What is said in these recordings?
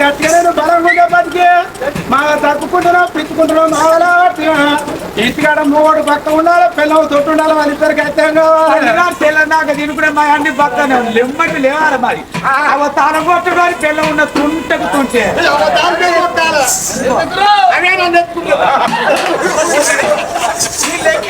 గట్టిగా బలం ఉండే బతికి మా తప్పుకుంటున్నాం పిచ్చుకుంటున్నాం మావలా ఇంటికాడ మూడు పక్క ఉండాలి పిల్లలు తొట్టు ఉండాలి వాళ్ళిద్దరికి అయితే నాకు తినుకునే మా అన్ని పక్కన లెమ్మటి లేవాలి మరి. అవ తన కొట్టు మరి పిల్ల ఉన్న తుంటకు తుంటే. అవే లెక్క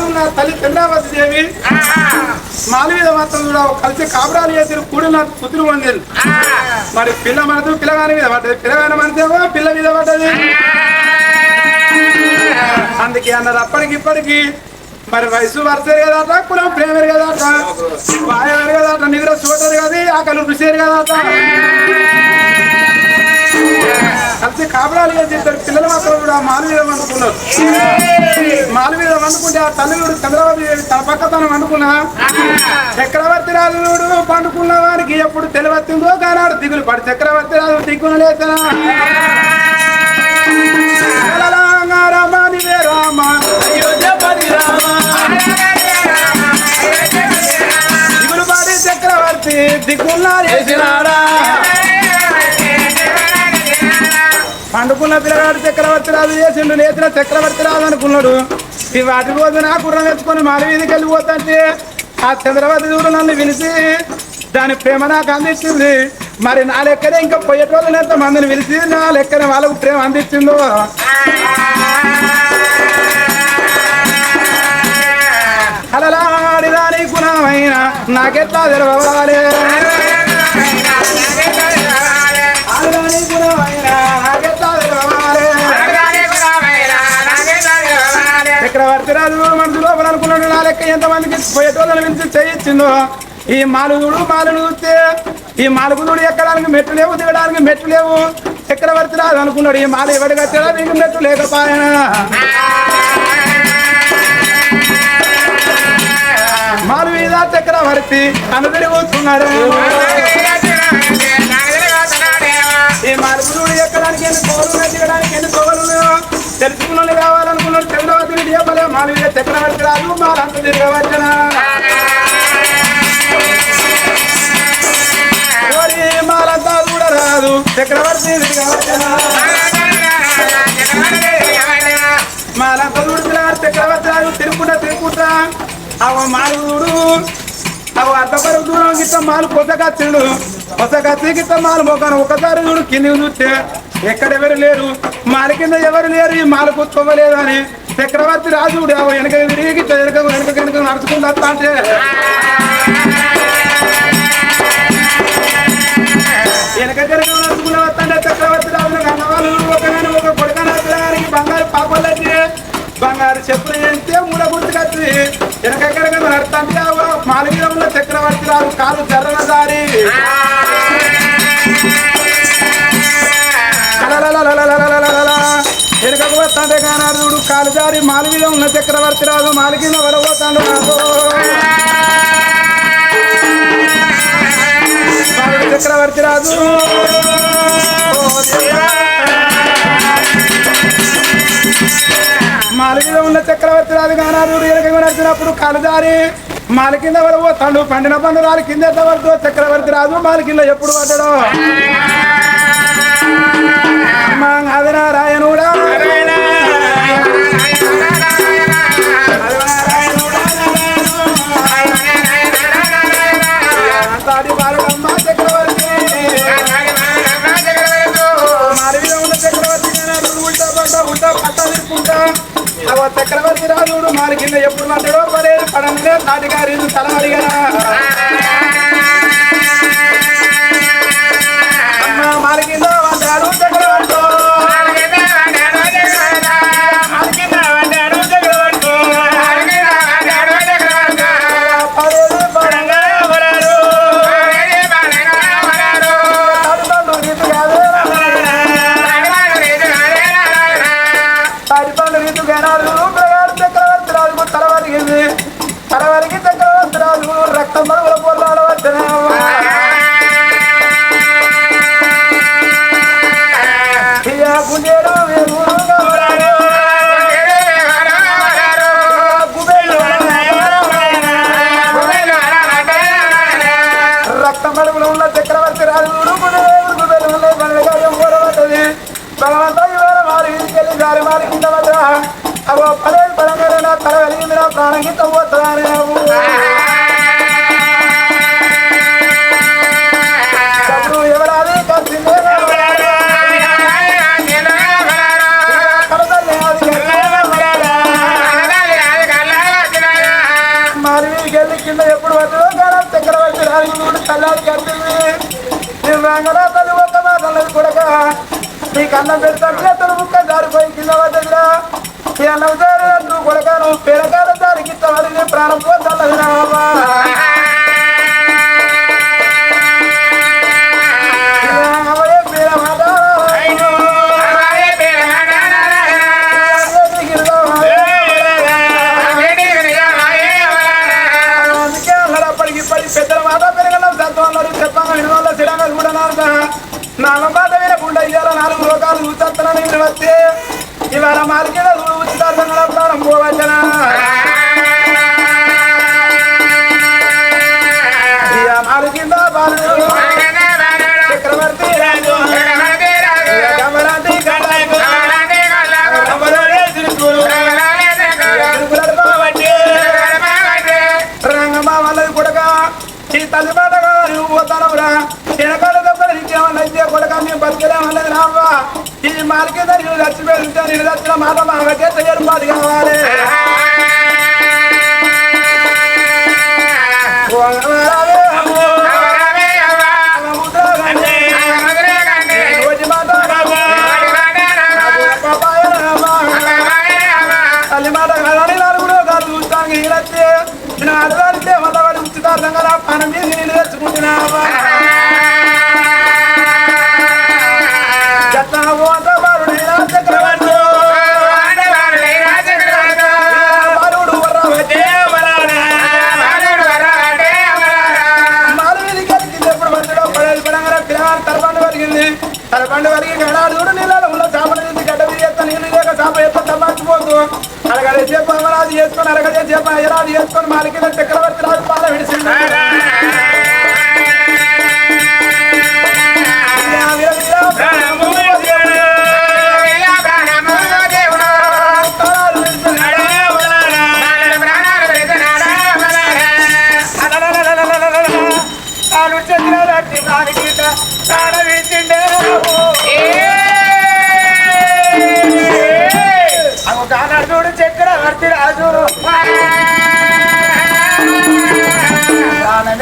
ఉన్నారు తల్లి చంద్రావతి దేవి. మాలవీయ మాత్రం కూడా కలిసి కాపురాలు చేసి కూడిన కుదురు పొందారు మరి పిల్ల మనసు పిల్లగాని మీద పడ్డది పిల్లగాని మనసేమో పిల్ల మీద పడ్డది. అందుకే అన్నది అప్పటికి ఇప్పటికి మరి వయసు వరుసరు కదట కులం ప్రేమరు కదట వాయవరు కదట నిద్ర చూడరు కదా ఆకలి రుసేరు కదట. కలిసి కాపురాలు చేసి ఇద్దరు పిల్లలు మాత్రం కూడా మానవీయం అనుకున్నారు మానవీయం అనుకుంటే ఆ తల్లిడు చంద్రబాబు తన పక్క తను అనుకున్నా చక్రవర్తి రాజుడు పండుకున్న వారికి ఎప్పుడు తెలివత్తిందో కానాడు దిగులు పడి చక్రవర్తి రాజు దిగులు లేతనా రామాని రామ రామ. దిగులు పడి చక్రవర్తి దిగున్నారే అనుకున్న పిల్లగాడు చక్రవర్తి రాజు చేసిండు నేతిన చక్రవర్తి రాజు అనుకున్నాడు. ఈ వాటి రోజు నా కుర్రం ఎత్తుకొని మాల వీధికి వెళ్ళిపోతుంటే ఆ చంద్రవతి చూడు నన్ను పిలిచి దాని ప్రేమ నాకు అందించింది. మరి నా లెక్కనే ఇంకా పోయేటోళ్ళని ఎంత మందిని పిలిచి నా లెక్కనే వాళ్ళకు ప్రేమ అందించిందో? అలలాడిదాని గుణమైన నాకెట్లా తెలవాలి చక్రవర్తి రాజు మనసు లోపల అనుకున్నాడు నా లెక్క ఎంతమందికి పోయేటోళ్ళని పిలిచి చేయించిందో? ఈ మాలుగుడు మాలను చూస్తే ఈ మాలుగుడు ఎక్కడానికి మెట్లు లేవు దిగడానికి మెట్లు లేవు. చక్రవర్తి రాదు అనుకున్నాడు ఈ మాల ఎవడు కట్టాడా నీకు మెట్లు లేకపోయినా. మాలు మీద చక్రవర్తి అనుదిరి కూర్చున్నాడు ఈ మాలుగుడు ఎక్కడానికి ఎన్ని కోలు దిగడానికి ఎన్ని కోలు తెలుసుకున్న కావాలనుకున్నాడు బలే చక్రవర్తి చక్రవర్తి తిరుపుట తిరుపుట. అవ మాలుడు అవ అర్ధపరు దూరం గిట్ట మాలు పొసగచ్చుడు పొసగచ్చి గిట్ట మాలు ఒకసారి చూడు. కిందికి చూస్తే ఎక్కడ ఎవరు లేరు? మాల కింద ఎవరు లేరు? ఈ మాలకు తొవ్వలేదు అని చక్రవర్తి రాజుడు అవ వెనక తిరిగి గిట్ట వెనక వెనక వెనక నడుచుకుంటూ అంటే. వెనక వెనక నడుచుకుంటూ చక్రవర్తి రాజు అన్నవాళ్ళు ఒకనైనా ఒక కొడుకనానికి బంగారు పాపలకి బంగారు చెప్పులు వేస్తే మూల గుర్తుకొచ్చి వెనకెక్కడికి నడుతుంటే మాలవీరంలో చక్రవర్తి రాజు కాలు జర్రన దారి వెనుకకు వస్తాంటే కానాడు కాలుజారి మాలిగిలో ఉన్న చక్రవర్తి రాజు మాలిగిన కింద వరబోతాడు రాజు చక్రవర్తి రాజు. మాలిగిలో ఉన్న చక్రవర్తి రాజు కానాడు వెనుకకు నడిచినప్పుడు కాలుజారి మాలి కింద వరబోతాడు పండిన పండు రాలి కింద ఎంత చక్రవర్తి రాజు మాలి కింద ఎప్పుడు పడ్డాడు? అమ్మా అది నారాయణుడా చక్రవర్తి రాజుడు మారి కింద ఎప్పుడు పడ్డాడో పడేది? పడనుగా తాటిగారి తలమరిగా పోతుందని డబ్బు ఎవరాది మరి కింద ఎప్పుడు పడ్డదో కానీ చక్రవర్తి రాజుడు తల్లాడి కట్టింది. నేను తల్లి ఒక్క కొడక. నీకు అన్నం ముక్క జారిపోయి కింద వద్ద ఈ అన్నం నువ్వు కొడక పెరగాల ప్రాణం ఈ తల్లి మాట పోతానవురా వెనకాల కొడక మేము రావా ఈ మాలకి నేను చచ్చిపోయి నేను చచ్చిన మాట మా వకే ఏర్పాటు కావాలి మందులో చేసి పడంగా తెచ్చుకుంటున్నావా తలపండు వరిగింది. తలపండు వరిగి గడాడు నీళ్ళలో ఉన్న చేపలు నుంచి గడ్డ తీయేస్తా నీళ్ళు లేక చేప ఎత్త తమ్మాచిపోతు అడగడే చేప రాజు చేసుకొని అడగడే చేప అయ్యరాజు చేసుకొని మాలికి చక్రవర్తి రాజు పాల విడిచింది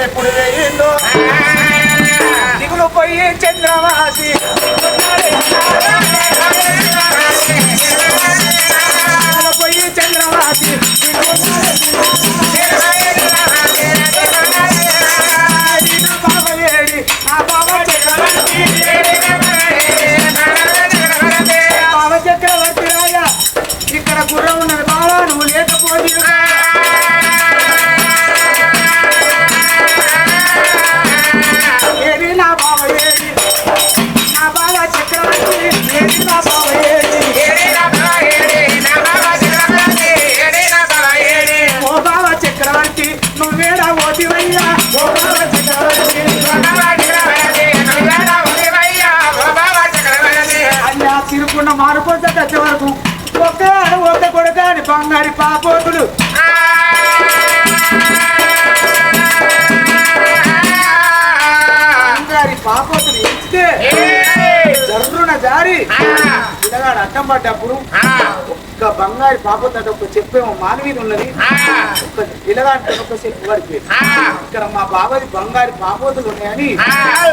ఎప్పుడు వేయిందో? దిగులు పోయి చంద్రవాసి. అడ్డం పడ్డప్పుడు ఒక్క బంగారి పాపోతు ఒక చెప్పేమో మానవీది ఉన్నది. ఒక్క పిల్లగాడు ఒక చెప్పు పడిపోయింది. ఇక్కడ మా బాబాది బంగారు పాపోతులు ఉన్నాయని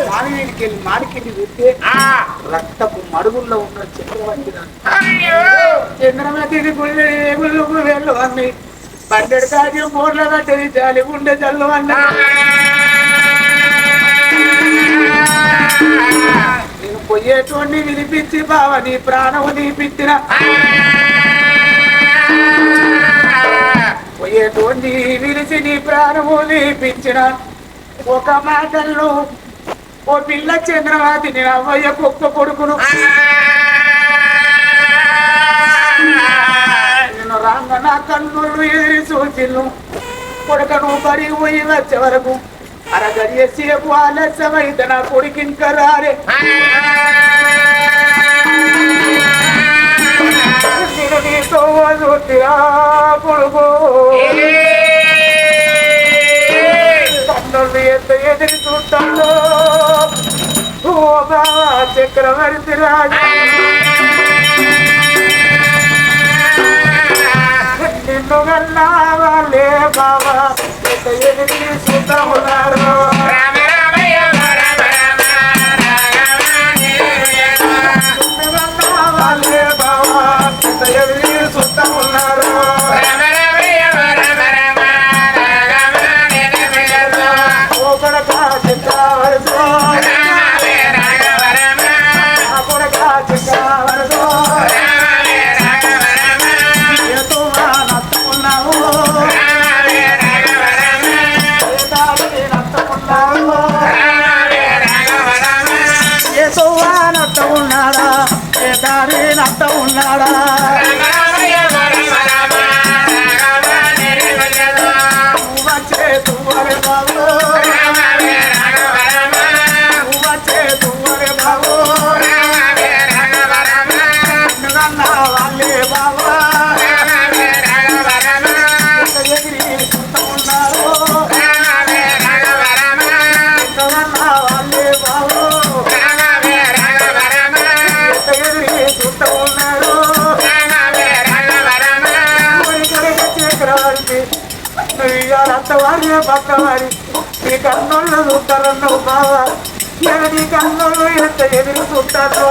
మానవీడికి వెళ్ళి మాడికెళ్ళి చూస్తే రక్తపు మడుగుల్లో ఉన్న చక్రవర్తి చంద్రమతి వెళ్ళు అన్ని పన్నెడు కాకి మూర్ల కట్టది జాలి ఉండే జల్లు అన్న. నేను పోయేటోడిని వినిపించి బావ నీ ప్రాణము నీపించిన. పోయేటోడిని విలిచి నీ ప్రాణము నీపించిన. ఒక మాటల్లో ఓ పిల్ల చంద్రమతి నేను అవ్వయ్య కుక్క కొడుకును. నేను రాంగ నా కన్నులు ఎదిరి సూచిల్లు. కొడుకను పడి పోయి వచ్చే వరకు అరగడియ సేపు ఆలస్యమైతే నా కొడుకు ఇంకా నీతో చూసిరా ఎంత ఎదిరి చూస్తాను. ఓ బావా చక్రవర్తి రాజు నిన్ను వెళ్ళావాలే బాబా ఎంత ఎదిరి చూస్తా అత్తవారి పక్కవారి. నీ కన్నుళ్ళు చూస్తారన్నావు బావా. నేను నీ కన్నుళ్ళు ఎంత ఎదురు చూస్తారో?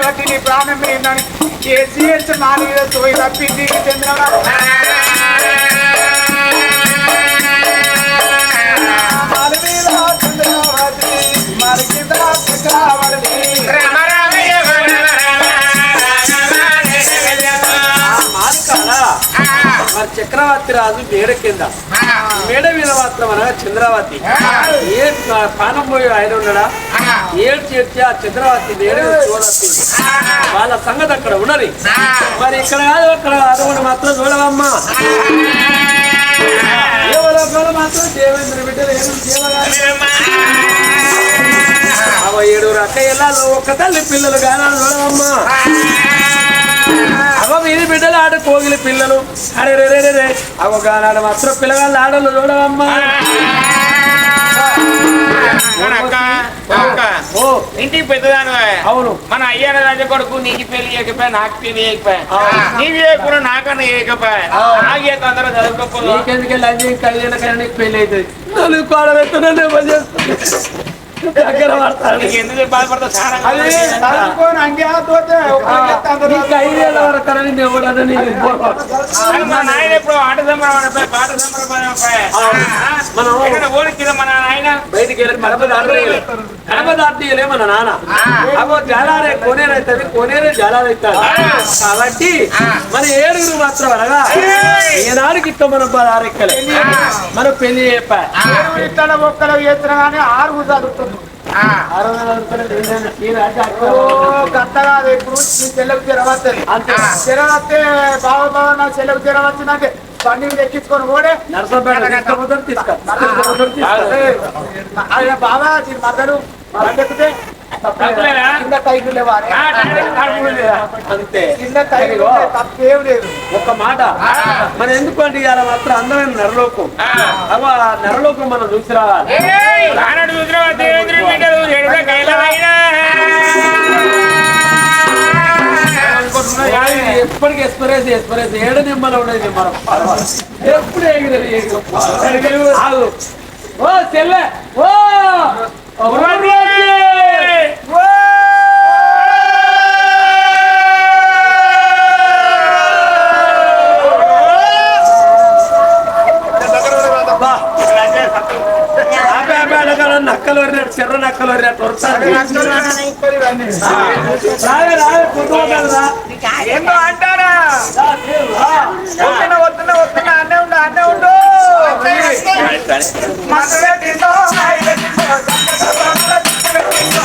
భావాన్ని వట్టి ప్రాణం ఏందని కేసీఎస్ మానవీయ సోయి తప్పింది చంద్రబాబు మానవీయ చంద్రవాది మరి మరి చక్రవర్తి రాజు మేడ కింద. మేడ మీద మాత్రం అనగా చంద్రవతి ఏ పానం పోయి ఆయన ఉన్నాడా? ఏడ్చి ఏడ్చి ఆ చంద్రవతి మేడ చూడొచ్చింది. వాళ్ళ సంగతి అక్కడ ఉన్నది. మరి ఇక్కడ కాదు అక్కడ అదొకటి మాత్రం చూడవమ్మా. దేవలోకంలో మాత్రం దేవేంద్ర బిడ్డలు ఏమి అవ ఏడుగురు అక్క ఇళ్ళలో ఒక్క తల్లి పిల్లలు కాదా చూడవమ్మా. కోగిలి పిల్లలు. అరే రే రే రే రే. అగో గానాడు మాత్రం పిల్లగాళ్ళు ఆడలు చూడవమ్మా. అక్క అక్క. ఓ. ఇంటికి పెద్దదాను అవును. మన అయ్యాన రాజ కొడుకు నీకు పెళ్ళి చేయకపోయా నాకు పెళ్ళి చేయకపోయా. నీకు చేయకుండా నాకన్నా చేయకపోయా. నాకే తొందర చదువుకోకపోతే నీకెందుకే నీకు పెళ్ళి అవుతుంది? నలుగు దగ్గర పడతాను ఐదేళ్ళ వరకు మన నాయన? బయటికి వెళ్ళి కడప దాటలే కడప దాటిలే మన నాన్న. అగో జాలారే కోనేరైతుంది కోనేరే జాలారైతుంది కాబట్టి మన ఏడుగురు మాత్రం అనగా ఏనాడికి ఇట్లా మనం ఆరెక్కలే మనం పెళ్ళి చెప్పా ఇట్లా ఒక్కలు గంట కాదు ఇప్పుడు నీ చెల్లెకు జ్వరం వస్తుంది. అంతే. జ్వరం వస్తే బావ బావ నా చెల్లెకు జ్వరం వచ్చిందంటే బండి మీద ఎక్కించుకొని నరసంపేట బాబా దీని మద్దలు బండి ఎక్కితే? కింద టైర్లు? అంతే. కింద టైర్లు ఉంటే తప్పేం లేదు. ఒక మాట. మన ఎందుకు అంటే ఇవాళ మాత్రం అందమైన నరలోకం? అవ నరలోకం మనం చూసి రావాలి ఎప్పటికి ఎక్స్పైరేజ్ ఎక్స్పైరేజ్ ఏడ నిమ్మలు ఉండేది మనం ఎప్పుడు ఎగిరి ఓ చెల్లె. ఓ! నక్కలు వరినట్టు చెర్ర నక్కలు వరినట్టు రావే రావే పొద్దుపోతాను ఏందో అంటారా వస్తున్నా వస్తున్నా వస్తున్నా అన్నే ఉండు అన్నే ఉండు మసలే తిందో,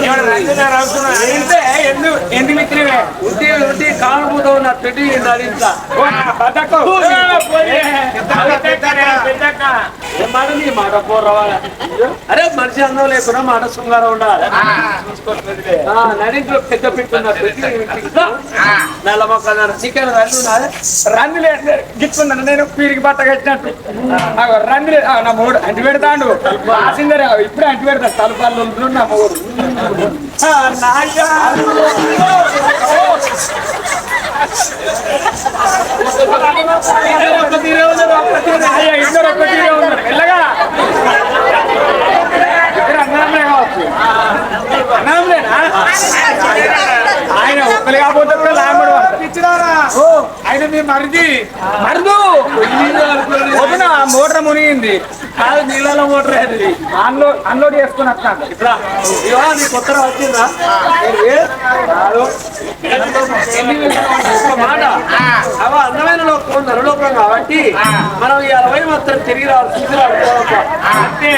ఏమన్నా ఎందుకు ఎందుకు మిత్రమే కాలు పోతా ఉన్న పెట్టి ఇంట్లో ఓ, పోయి. పెద్దక్క, పెద్దక్క, పెద్దక్క. ఏం మాట నీ మాట అరే మనిషి అందం లేకుండా మాట శృంగారం ఉండాలి? నడింట్లో పెద్ద పెట్టున్న నల్ల మొక్క చికెన్ రంది లేదు గిట్టుకున్నాను నేను పీరికి బట్ట కట్టినట్టు. రంది లేదు నా మూడు అంటి పెడతాడు. ఇప్పుడే అంటి పెడతాడు. తలపాలు నా మూడు తీరే ఉన్నారు, ఇద్దరు ఒక్క తీరే ఉన్నారు ఆయన ఒక్కరు కాకపోతే కూడా లాంబడు ఆయన మీ మరిది మరుదు మోటార్ మునిగింది. కాదు నీళ్ళలో మోటర్ అది అన్లోడ్ అన్లోడ్ చేసుకుని వస్తాను. ఇట్లా. ఇవా నీ కొత్త వచ్చిందా? మాట. అవ అందమైన లోకం నరలోకం కాబట్టి మనం ఈ అరవై మొత్తం తిరిగి రావాలి తిరిగి రావాలి అంటే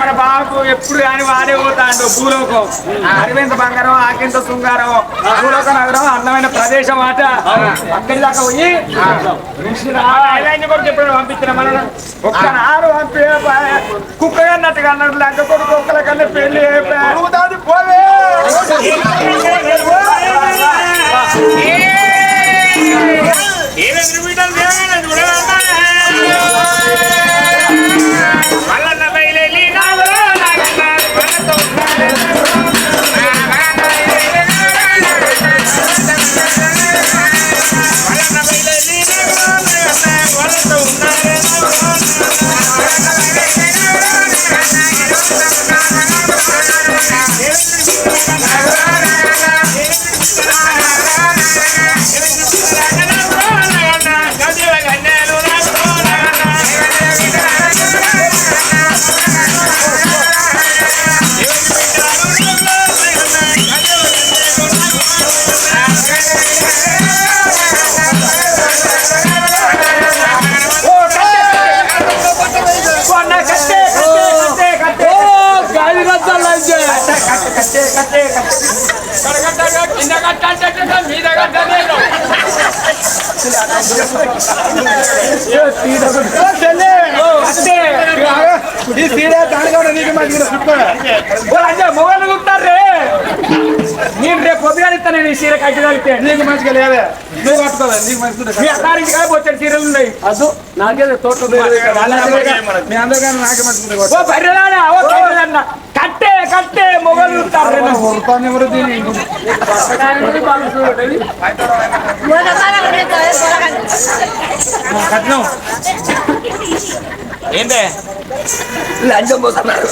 మన బాబు ఎప్పుడు కానీ వాడే పోతాడు భూలోకం అరవింద బంగారం ఆకింత శృంగారం భూలోక నగరం అందమైన ప్రదేశం ఆట అక్కడి దాకా పోయి కూడా చెప్పాడు పంపించిన మన ఒక్క నారు పంపి కుక్క అన్నట్టుగా అన్నాడు లంక కొడుకు ఒక్కల కన్నా పెళ్ళి పోవే ఏమేమి ఈ సీడే దానిగా నీకు మంచిగా చుట్టుకోవాలి మొగలు రే నేను రేపు పొద్దుగా ఇస్తాను నేను ఈ సీర కట్టి తగ్గితే నీకు మంచిగా లేదే నువ్వు కట్టుకోవాలి నీకు మంచిగా మీ అత్తారింటి కాదు వచ్చే చీరలు ఉన్నాయి అదు నాకేదో తోట మీ అందరికీ నాకే మంచిగా ఓ బర్రెలాడా ఓ బర్రెలన్నా కట్టే కట్టే మొగలు ఏంటే లంచం పోతున్నారు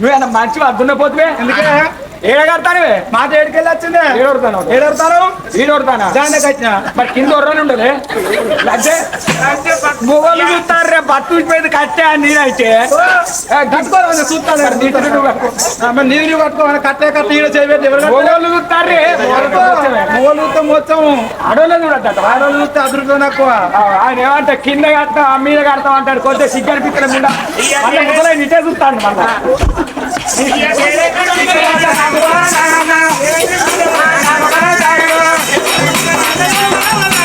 నువ్వేనా మంచి అద్దున్న పోతువే? ఎందుకే? ఏడగడతానువే మాట ఏడుకెళ్ళి వచ్చిందే. ఏడొడతాను ఏడొడతాను ఈడొడతానా దాన్ని కట్టిన. మరి కింద ఒర్రని ఉండలే అంటే మొగలు చూస్తారు రే బట్టు కట్టే అని నేనైతే. కట్టుకోవాలి చూస్తాను నీటి నువ్వు కట్టుకో. నీరు నువ్వు కట్టుకోవాలి కట్టే కట్టే ఈడ చేయలేదు మొగలు చూస్తారు మొగలు చూస్తే మొత్తం ఆడోళ్ళు చూడద్దు ఆడోళ్ళు చూస్తే అదృష్టం ఎక్కువ ఆయన ఏమంటే కింద కడతాం మీద కడతాం అంటాడు. కొద్దిగా సిగ్గర పిక్కల నిటే చూస్తాడు మళ్ళీ. na na na na na go.